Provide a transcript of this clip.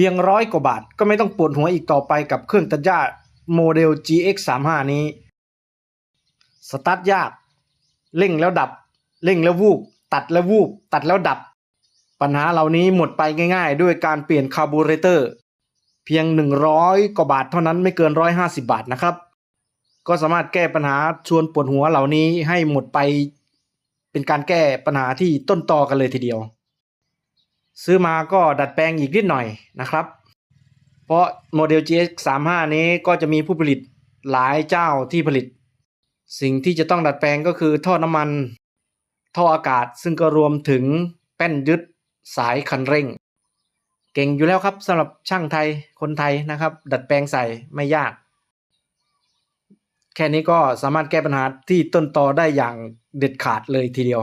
พียงร้อยกว่าบาทก็ไม่ต้องปวดหัวอีกต่อไปกับเครื่องตัดหญ้าโมเดล GX35 นี้ สตาร์ทยาก เร่งแล้วดับ เร่งแล้ววูบ ตัดแล้ววูบ ตัดแล้วดับ ปัญหาเหล่านี้หมดไปง่ายๆ ด้วยการเปลี่ยนคาร์บูเรเตอร์ เพียง 100 กว่าบาทเท่านั้นไม่เกิน 150 บาทนะครับ ก็สามารถแก้ปัญหาชวนปวดหัวเหล่านี้ให้หมดไป เป็นการแก้ปัญหาที่ต้นตอกันเลยทีเดียว ซื้อมาก็ดัดแปลงอีกนิดหน่อยนะครับ เพราะโมเดล GX35 นี้ก็จะมีผู้ผลิตหลายเจ้าที่ผลิต สิ่งที่จะต้องดัดแปลงก็คือท่อน้ำมัน ท่ออากาศซึ่งก็รวมถึงแป้นยึดสายคันเร่ง เก่งอยู่แล้วครับสำหรับช่างไทยคนไทยนะครับ ดัดแปลงใส่ไม่ยาก แค่นี้ก็สามารถแก้ปัญหาที่ต้นตอได้อย่างเด็ดขาดเลยทีเดียว